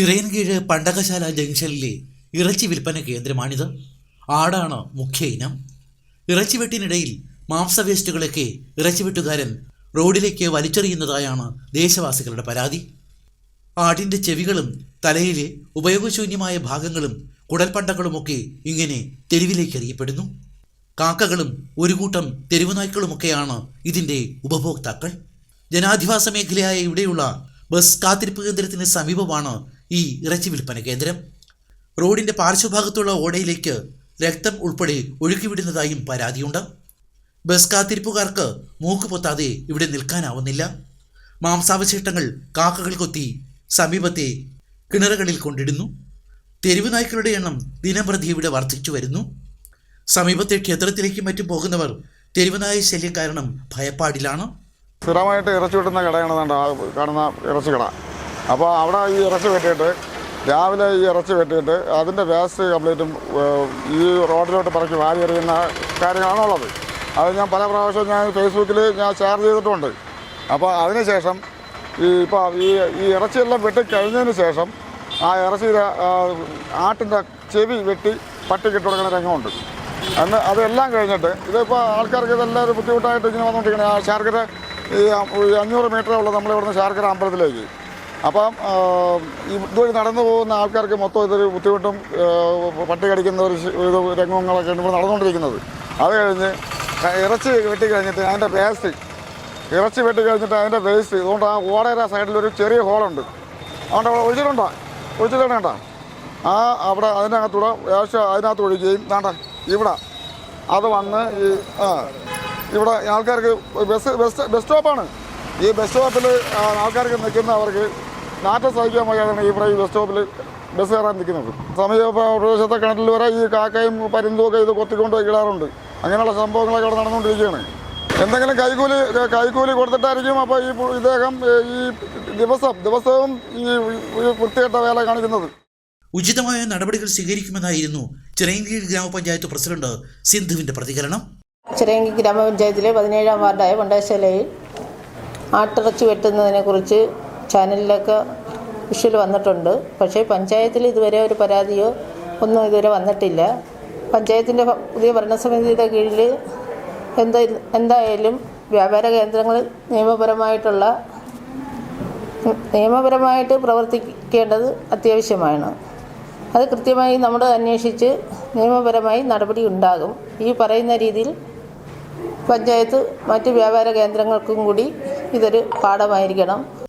ചിറയൻകീഴ് പണ്ടകശാല ജംഗ്ഷനിലെ ഇറച്ചി വിൽപ്പന കേന്ദ്രമാണിത്. ആടാണ് മുഖ്യ ഇനം. ഇറച്ചി വെട്ടിനിടയിൽ മാംസ വേസ്റ്റുകളൊക്കെ ഇറച്ചി വെട്ടുകാരൻ റോഡിലേക്ക് വലിച്ചെറിയുന്നതായാണ് ദേശവാസികളുടെ പരാതി. ആടിന്റെ ചെവികളും തലയിലെ ഉപയോഗശൂന്യമായ ഭാഗങ്ങളും കുടൽപ്പണ്ടകളുമൊക്കെ ഇങ്ങനെ തെരുവിലേക്ക് എറിയപ്പെടുന്നു. കാക്കകളും ഒരു കൂട്ടം തെരുവുനായ്ക്കളുമൊക്കെയാണ് ഇതിന്റെ ഉപഭോക്താക്കൾ. ജനാധിവാസ മേഖലയായ ഇവിടെയുള്ള ബസ് കാത്തിരിപ്പ് കേന്ദ്രത്തിന് സമീപമാണ് ഈ ഇറച്ചി വിൽപ്പന കേന്ദ്രം റോഡിന്റെ പാർശ്വഭാഗത്തുള്ള ഓടയിലേക്ക് രക്തം ഉൾപ്പെടെ ഒഴുക്കിവിടുന്നതായും പരാതിയുണ്ട്. ബസ് കാത്തിരിപ്പുകാർക്ക് മൂക്ക് പൊത്താതെ ഇവിടെ നിൽക്കാനാവുന്നില്ല. മാംസാവശിഷ്ടങ്ങൾ കാക്കകൾ കൊത്തി സമീപത്തെ കിണറുകളിൽ കൊണ്ടിടുന്നു. തെരുവ് നായ്ക്കളുടെ എണ്ണം ദിനംപ്രതി ഇവിടെ വർദ്ധിച്ചു വരുന്നു. സമീപത്തെ ക്ഷേത്രത്തിലേക്കും മറ്റും പോകുന്നവർ തെരുവുനായ ശല്യം കാരണം ഭയപ്പാടിലാണ്. സ്ഥിരമായിട്ട് ഇറച്ചി കിട്ടുന്ന കടയാണ് കാണുന്ന ഇറച്ചി കട. അപ്പോൾ അവിടെ ഈ ഇറച്ചി വെട്ടിയിട്ട് രാവിലെ ഈ ഇറച്ചി വെട്ടിയിട്ട് അതിന്റെ വേസ്റ്റ് കംപ്ലീറ്റും ഈ റോഡിലോട്ട് പറക്കി വാരി എറിയുന്ന കാര്യങ്ങളാണുള്ളത്. അത് ഞാൻ പല പ്രാവശ്യം ഞാൻ ഫേസ്ബുക്കിൽ ഞാൻ ഷെയർ ചെയ്തിട്ടുണ്ട്. അപ്പോൾ അതിനുശേഷം ഈ ഇപ്പോൾ ഈ ഈ ഇറച്ചിയെല്ലാം വെട്ടിക്കഴിഞ്ഞതിന് ശേഷം ആ ഇറച്ചിയുടെ ആട്ടിന്റെ ചെവി വെട്ടി പട്ടിക്കിട്ട് കൊടുക്കുന്ന രംഗമുണ്ട്. അന്ന് അതെല്ലാം കഴിഞ്ഞിട്ട് ഇതിപ്പോൾ ആൾക്കാർക്ക് ഇതെല്ലാം ഒരു ബുദ്ധിമുട്ടായിട്ട് ഇങ്ങനെ വന്നുകൊണ്ടിരിക്കുന്നത് ആ ശാർക്കര ഈ അഞ്ഞൂറ് മീറ്ററേ ഉള്ളൂ നമ്മളിവിടുന്ന് ശാർക്കര അമ്പലത്തിലേക്ക് അപ്പം ഇതുവഴി നടന്നു പോകുന്ന ആൾക്കാർക്ക് മൊത്തം ഇതൊരു ബുദ്ധിമുട്ടും പട്ടി കടിക്കുന്ന ഒരു രംഗങ്ങളൊക്കെയാണ് ഇവിടെ നടന്നുകൊണ്ടിരിക്കുന്നത്. അത് കഴിഞ്ഞ് ഇറച്ചി വെട്ടി കഴിഞ്ഞിട്ട് അതിന്റെ വേസ്റ്റ് ഇറച്ചി വെട്ടി കഴിഞ്ഞിട്ട് അതിന്റെ വേസ്റ്റ് അതുകൊണ്ട് ആ സൈഡിൽ ഒരു ചെറിയ ഹോളുണ്ട് അതുകൊണ്ട് അവിടെ ഒഴിച്ചിട്ടുണ്ടോ ഒഴിച്ചിട്ടുണ്ടോ ആ അവിടെ അതിനകത്തൂടെ വേഷം അതിനകത്ത് ഒഴിക്കുകയും വേണ്ട ഇവിടെ. അത് വന്ന് ഈ ആ ഇവിടെ ആൾക്കാർക്ക് ബസ് ബസ് ബസ് സ്റ്റോപ്പാണ് ഈ ബസ് സ്റ്റോപ്പിൽ ആൾക്കാർക്ക് നിൽക്കുന്ന അവർക്ക് നാറ്റം സഹിക്കാൻ വയ്യാതാണ് ഈ ഈ ബസ് സ്റ്റോപ്പിൽ ബസ് കയറാൻ നിൽക്കുന്നത്. സമീപ പ്രദേശത്തെ കിണറ്റിൽ വരെ ഈ കാക്കയും പരിന്തും ഒക്കെ ഇത് കൊത്തിക്കൊണ്ട് ഇടാറുണ്ട് അങ്ങനെയുള്ള സംഭവങ്ങളൊക്കെ അവിടെ നടന്നുകൊണ്ടിരിക്കുകയാണ്. എന്തെങ്കിലും കൈക്കൂലി കൈക്കൂലി കൊടുത്തിട്ടായിരിക്കും അപ്പോൾ ഈ ഇദ്ദേഹം ഈ ദിവസം ദിവസവും ഈ വൃത്തികെട്ട വേല കാണിക്കുന്നത്. ഉചിതമായ നടപടികൾ സ്വീകരിക്കുമെന്നായിരുന്നു ചിറയൻകീഴ് ഗ്രാമപഞ്ചായത്ത് പ്രസിഡന്റ് സിന്ധുവിന്റെ പ്രതികരണം. ചിറയങ്കി ഗ്രാമപഞ്ചായത്തിലെ പതിനേഴാം വാർഡായ കൊണ്ടാശാലയിൽ ആട്ടിറച്ചി വെട്ടുന്നതിനെക്കുറിച്ച് ചാനലിലൊക്കെ വിഷ്വൽ വന്നിട്ടുണ്ട്. പക്ഷേ പഞ്ചായത്തിൽ ഇതുവരെ ഒരു പരാതിയോ ഒന്നും ഇതുവരെ വന്നിട്ടില്ല. പഞ്ചായത്തിന്റെ പുതിയ ഭരണസമിതിയുടെ കീഴിൽ എന്താ എന്തായാലും വ്യാപാര കേന്ദ്രങ്ങൾ നിയമപരമായിട്ടുള്ള നിയമപരമായിട്ട് പ്രവർത്തിക്കേണ്ടത് അത്യാവശ്യമാണ്. അത് കൃത്യമായി നമ്മൾ അന്വേഷിച്ച് നിയമപരമായി നടപടി ഉണ്ടാകും. ഈ പറയുന്ന രീതിയിൽ പഞ്ചായത്ത് മറ്റ് വ്യാപാര കേന്ദ്രങ്ങൾക്കും കൂടി ഇതൊരു പാഠമായിരിക്കണം.